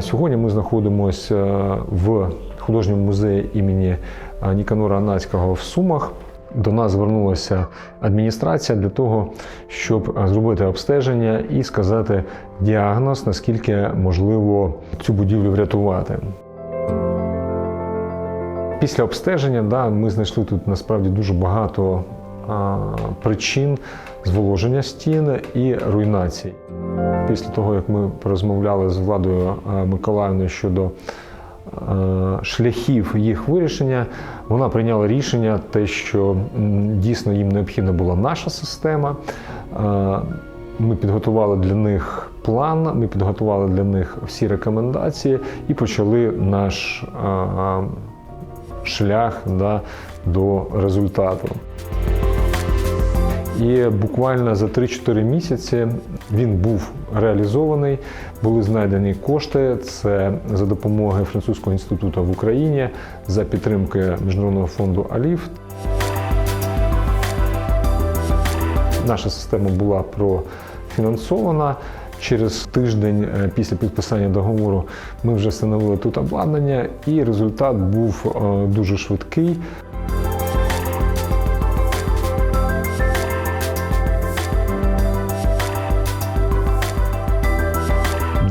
Сьогодні ми знаходимося в художньому музеї імені е, Ніканора Анацького в Сумах. До нас звернулася адміністрація для того, щоб е, зробити обстеження і сказати діагноз, наскільки можливо цю будівлю врятувати. Після обстеження да, ми знайшли тут насправді дуже багато причин зволоження стін і руйнацій. Після того, як ми порозмовляли з Владою а, Миколаївною щодо шляхів їх вирішення, вона прийняла рішення, те, що дійсно їм необхідна була наша система. Ми підготували для них план, ми підготували для них всі рекомендації і почали наш шлях да, до результату. І буквально за 3-4 місяці він був реалізований, були знайдені кошти. Це за допомогою Французького інституту в Україні за підтримки Міжнародного фонду Аліф. Наша система була профінансована. Через тиждень е, після підписання договору ми вже встановили тут обладнання, і результат був е, дуже швидкий.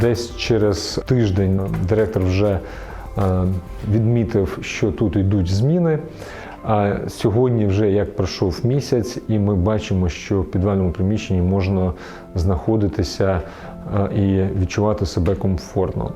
Десь через тиждень директор вже е, відмітив, що тут йдуть зміни. А сьогодні вже як пройшов місяць, і ми бачимо, що в підвальному приміщенні можна знаходитися е, і відчувати себе комфортно.